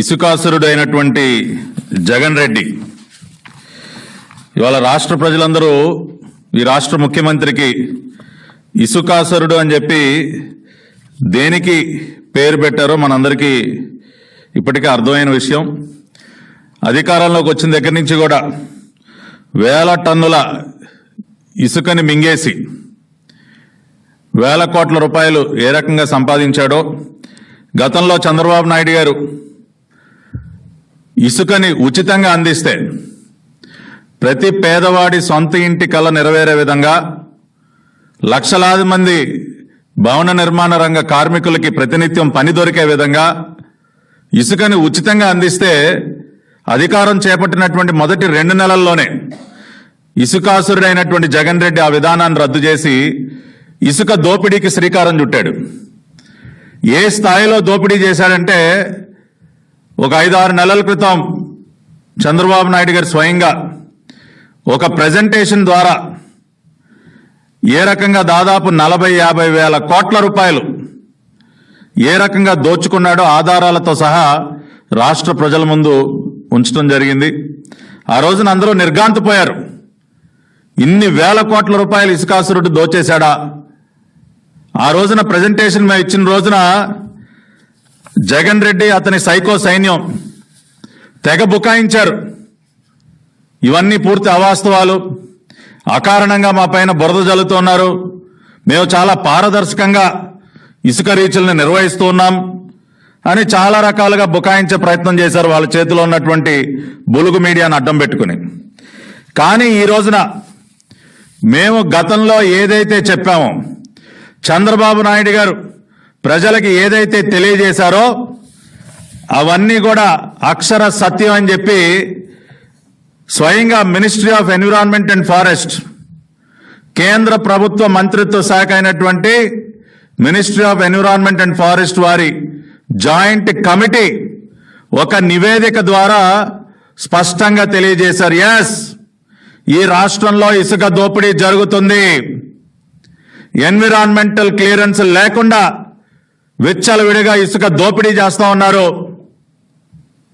ఇసుకాసురుడు అయినటువంటి జగన్ రెడ్డి. ఇవాళ రాష్ట్ర ప్రజలందరూ ఈ రాష్ట్ర ముఖ్యమంత్రికి ఇసుకాసురుడు అని చెప్పి దేనికి పేరు పెట్టారో మనందరికీ ఇప్పటికే అర్థమైన విషయం. అధికారంలోకి వచ్చిన దగ్గర నుంచి కూడా వేల టన్నుల ఇసుకని మింగేసి వేల కోట్ల రూపాయలు ఏ రకంగా సంపాదించాడో గతంలో చంద్రబాబు నాయుడు గారు ఇసుకని ఉచితంగా అందిస్తే ప్రతి పేదవాడి సొంత ఇంటి కళ నెరవేరే విధంగా లక్షలాది మంది భవన నిర్మాణ రంగ కార్మికులకి ప్రతినిత్యం పని దొరికే విధంగా ఇసుకని ఉచితంగా అందిస్తే అధికారం చేపట్టినటువంటి మొదటి రెండు నెలల్లోనే ఇసుకాసురుడైనటువంటి జగన్ రెడ్డి ఆ విధానాన్ని రద్దు చేసి ఇసుక దోపిడీకి శ్రీకారం చుట్టాడు. ఏ స్థాయిలో దోపిడీ చేశాడంటే ఒక ఐదు ఆరు నెలల క్రితం చంద్రబాబు నాయుడు గారు స్వయంగా ఒక ప్రజెంటేషన్ ద్వారా ఏ రకంగా దాదాపు నలభై యాభై వేల కోట్ల రూపాయలు ఏ రకంగా దోచుకున్నాడో ఆధారాలతో సహా రాష్ట్ర ప్రజల ముందు ఉంచడం జరిగింది. ఆ రోజున అందరూ నిర్గాంతపోయారు ఇన్ని వేల కోట్ల రూపాయలు ఇసుకాసురుడు దోచేశాడా? ఆ రోజున ప్రజెంటేషన్ మేము ఇచ్చిన రోజున జగన్ రెడ్డి అతని సైకో సైన్యం తెగ బుకాయించారు. ఇవన్నీ పూర్తి అవాస్తవాలు. అకారణంగా మా పైన బురద జల్లుతున్నారు. మేము చాలా పారదర్శకంగా ఇసుక రీచుల్ని నిర్వహిస్తూ ఉన్నాం అని చాలా రకాలుగా బుకాయించే ప్రయత్నం చేశారు వాళ్ళ చేతిలో ఉన్నటువంటి బులుగు మీడియాను అడ్డం పెట్టుకుని. కానీ ఈ రోజున మేము గతంలో ఏదైతే చెప్పామో చంద్రబాబు నాయుడు గారు ప్రజలకి ఏదైతే తెలియజేశారో అవన్నీ కూడా అక్షర సత్యం అని చెప్పి స్వయంగా ministry of environment and forest కేంద్ర ప్రభుత్వ మంత్రిత్వ శాఖ అయినటువంటి ministry of environment and forest వారి జాయింట్ కమిటీ ఒక నివేదిక ద్వారా స్పష్టంగా తెలియజేశారు. ఎస్ ఈ రాష్ట్రంలో ఇసుక దోపిడీ జరుగుతుంది. ఎన్విరాన్మెంటల్ క్లియరెన్స్ లేకుండా విచ్చలవిడిగా ఇసుక దోపిడీ చేస్తా ఉన్నారు.